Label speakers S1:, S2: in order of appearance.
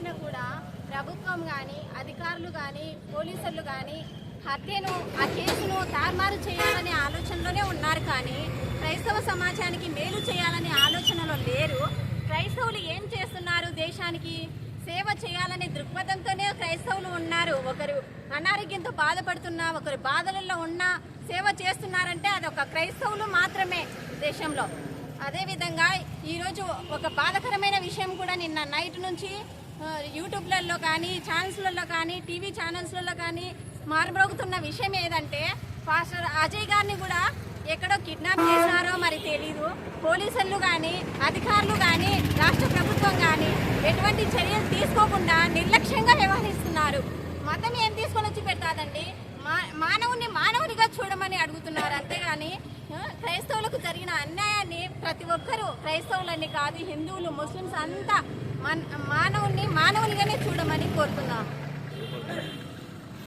S1: వచ్చినా కూడా ప్రభుత్వం కానీ అధికారులు కానీ పోలీసులు కానీ హత్యను ఆ కేసును తారుమారు చేయాలనే ఆలోచనలోనే ఉన్నారు కానీ క్రైస్తవ సమాజానికి మేలు చేయాలనే ఆలోచనలో లేరు. క్రైస్తవులు ఏం చేస్తున్నారు దేశానికి? సేవ చేయాలనే దృక్పథంతోనే క్రైస్తవులు ఉన్నారు. ఒకరు అనారోగ్యంతో బాధపడుతున్నా ఒకరు బాధలలో ఉన్నా సేవ చేస్తున్నారంటే అదొక క్రైస్తవులు మాత్రమే దేశంలో. అదేవిధంగా ఈరోజు ఒక బాధకరమైన విషయం కూడా నిన్న నైట్ నుంచి యూట్యూబ్లలో కానీ ఛానల్స్లలో కానీ టీవీ ఛానల్స్లలో కానీ మారుమ్రోగుతున్న విషయం ఏదంటే పాస్టర్ అజయ్ గారిని కూడా ఎక్కడో కిడ్నాప్ చేశారో మరి తెలీదు. పోలీసులు కానీ అధికారులు కానీ రాష్ట్ర ప్రభుత్వం కానీ ఎటువంటి చర్యలు తీసుకోకుండా నిర్లక్ష్యంగా వ్యవహరిస్తున్నారు. మతం ఏం తీసుకొని వచ్చి పెడతాదండి? మా మానవుని మానవునిగా చూడమని అడుగుతున్నారు అంతేగాని క్రైస్తవులకు జరిగిన అన్యాయాన్ని ప్రతి ఒక్కరూ క్రైస్తవులని కాదు హిందువులు ముస్లిమ్స్ అంతా మన మానవుని మానవునిగానే చూడమని కోరుతున్నాము